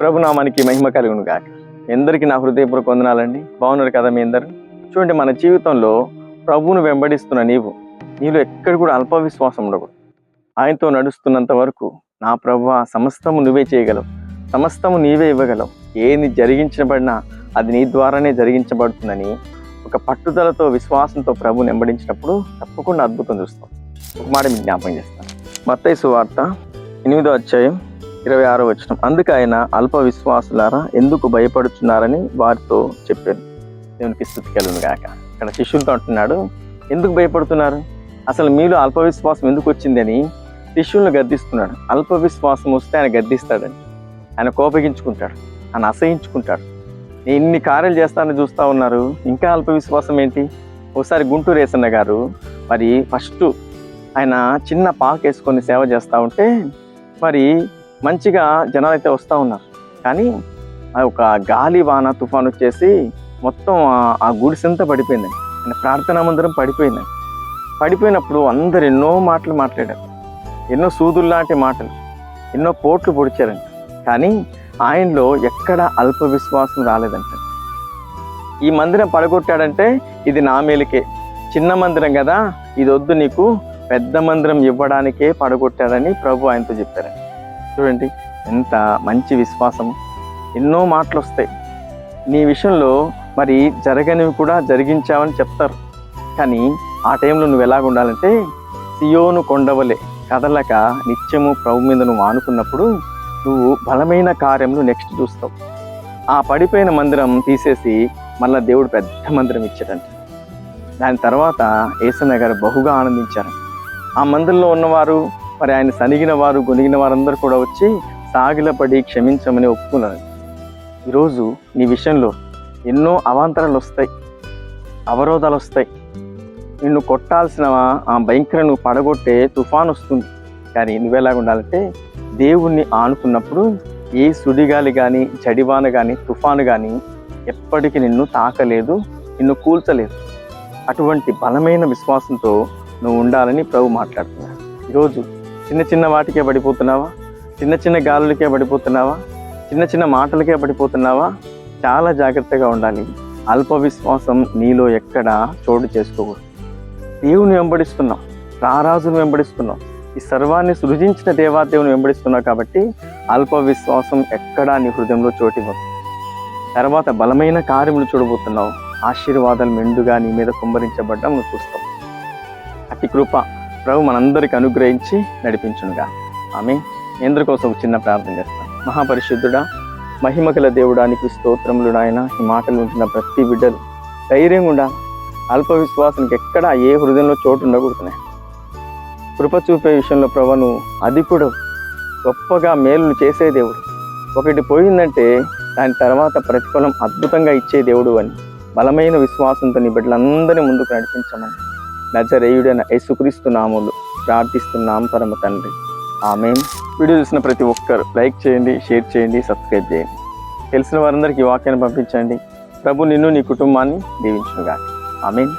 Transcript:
ప్రభునామానికి మహిమ కలుగును గాక. ఎందరికి నా హృదయపూర్వక వందనాలండి. బాగున్నారు కదా మీ అందరు? చూడండి మన జీవితంలో ప్రభువును వెంబడిస్తున్న నీవు నీలో ఎక్కడ కూడా అల్ప విశ్వాసం ఉండకూడదు. ఆయనతో నడుస్తున్నంత వరకు నా ప్రభు సమస్తము నువ్వే చేయగలవు. సమస్తము నీవే ఇవ్వగలవు. ఏది జరిగించబడినా అది నీ ద్వారానే జరిగించబడుతుందని ఒక పట్టుదలతో విశ్వాసంతో ప్రభు వెంబడించినప్పుడు తప్పకుండా అద్భుతం చూస్తాం. ఒక మాట మీకు జ్ఞాపకం చేస్తాను. మత్తైసు వార్త ఎనిమిదో అధ్యాయం ఇరవై ఆరో వచ్చిన అందుకు ఆయన అల్ప విశ్వాసులారా ఎందుకు భయపడుతున్నారని వారితో చెప్పారు దేవునికి స్థుతి కలిగింది కాక ఇక్కడ శిష్యులతో అంటున్నాడు ఎందుకు భయపడుతున్నారు? అసలు మీలో అల్ప విశ్వాసం ఎందుకు వచ్చిందని? శిష్యులను గద్దిస్తున్నాడు అల్ప విశ్వాసం వస్తే ఆయన గద్దిస్తాడని. ఆయన కోపగించుకుంటాడు ఆయన అసహించుకుంటాడు. నేను ఇన్ని కార్యాలు చేస్తానని చూస్తూ ఉన్నారు. ఇంకా అల్ప విశ్వాసం ఏంటి? ఒకసారి గుంటూరు ఏసన్న గారు మరి ఫస్ట్ ఆయన చిన్న పాక వేసుకొని సేవ చేస్తూ ఉంటే మరి మంచిగా జనాలు అయితే వస్తూ ఉన్నారు. కానీ ఆ ఒక గాలి వాన తుఫాన్ వచ్చేసి మొత్తం ఆ- గుడిసంతా పడిపోయిందండి. ఆయన ప్రార్థనా మందిరం పడిపోయిందండి. పడిపోయినప్పుడు అందరు ఎన్నో మాటలు మాట్లాడారు. ఎన్నో సూదుల్లాంటి మాటలు. ఎన్నో పోట్లు పొడిచారండి. కానీ ఆయనలో ఎక్కడ అల్ప విశ్వాసం రాలేదంట. ఈ మందిరం పడగొట్టాడంటే ఇది నా మేలుకే. చిన్న మందిరం కదా ఇది వద్దు నీకు. పెద్ద మందిరం ఇవ్వడానికే పడగొట్టాడని ప్రభు ఆయనతో చెప్పారండి. చూడండి ఎంత మంచి విశ్వాసం ఎన్నో మాటలు వస్తాయి నీ విషయంలో మరి జరగనివి కూడా జరిగించావని చెప్తారు. కానీ ఆ టైంలో నువ్వు ఎలాగ ఉండాలంటే సియోను కొండవలే కదలక నిత్యము ప్రభు మీద నువ్వు ఆనుకున్నప్పుడు నువ్వు బలమైన కార్యములు నెక్స్ట్ చూస్తావు. ఆ పడిపోయిన మందిరం తీసేసి మళ్ళా దేవుడు పెద్ద మందిరం ఇచ్చాడంట. దాని తర్వాత ఏసన్న గారు బహుగా ఆనందించారు. ఆ మందిరంలో ఉన్నవారు మరి ఆయన సనిగిన వారు గొనిగిన వారందరూ కూడా వచ్చి సాగిలపడి క్షమించమని ఒప్పుకున్నారు. ఈరోజు నీ విషయంలో ఎన్నో అవాంతరాలు వస్తాయి అవరోధాలు వస్తాయి. నిన్ను కొట్టాల్సిన ఆ భయంకర నువ్వు పడగొట్టే తుఫాన్ వస్తుంది. కానీ నువ్వెలాగ ఉండాలంటే దేవుణ్ణి ఆనుకున్నప్పుడు ఏ సుడిగాలి కానీ చడివాన కానీ తుఫాను కానీ ఎప్పటికీ నిన్ను తాకలేదు నిన్ను కూల్చలేదు. అటువంటి బలమైన విశ్వాసంతో నువ్వు ఉండాలని ప్రభు మాట్లాడుతున్నాడు ఈరోజు చిన్న చిన్న వాటికే పడిపోతున్నావా? చిన్న చిన్న గాలులకే పడిపోతున్నావా? చిన్న చిన్న మాటలకే పడిపోతున్నావా? చాలా జాగ్రత్తగా ఉండాలి. అల్ప విశ్వాసం నీలో ఎక్కడ చోటు చేసుకోకూడదు. దేవుని వెంబడిస్తున్నావు రారాజును వెంబడిస్తున్నావు ఈ సర్వాన్ని సృజించిన దేవాదేవుని వెంబడిస్తున్నావు కాబట్టి అల్ప విశ్వాసం ఎక్కడా నీ హృదయంలో చోటివ్వదు తర్వాత బలమైన కార్యములు చూడబోతున్నావు. ఆశీర్వాదాలు మెండుగా నీ మీద కుమ్మరించబడ్డం నువ్వు చూస్తావు. అతి కృప ప్రభు మనందరికి అనుగ్రహించి నడిపించునుగా. ఆమె ఇంద్రకోసం ఒక చిన్న ప్రార్థన చేస్తాను మహాపరిశుద్ధుడా మహిమగల దేవుడానికి స్తోత్రములు నాయన. ఈ మాటలు ఉంటున్న ప్రతి బిడ్డలు ధైర్యంగా ఉండాలి అల్ప విశ్వాసానికి ఎక్కడ ఏ హృదయంలో చోటు ఉండకూడదునే. కృప చూపే విషయంలో ప్రభను అధికుడు గొప్పగా మేలు చేసే దేవుడు. ఒకటి పోయిందంటే దాని తర్వాత ప్రతిఫలం అద్భుతంగా ఇచ్చే దేవుడు అని బలమైన విశ్వాసంతో నీ బిడ్డలందరినీ ముందుకు నడిపించమని నజరేయుడైన యేసుక్రీస్తు నాములు ప్రార్థిస్తున్నాం పరమ తండ్రి. ఆమె వీడియో చూసిన ప్రతి ఒక్కరు లైక్ చేయండి షేర్ చేయండి సబ్స్క్రైబ్ చేయండి. తెలిసిన వారందరికీ వాక్యాన్ని పంపించండి. ప్రభు నిన్ను నీ కుటుంబాన్ని దీవించునుగా ఆమెన్.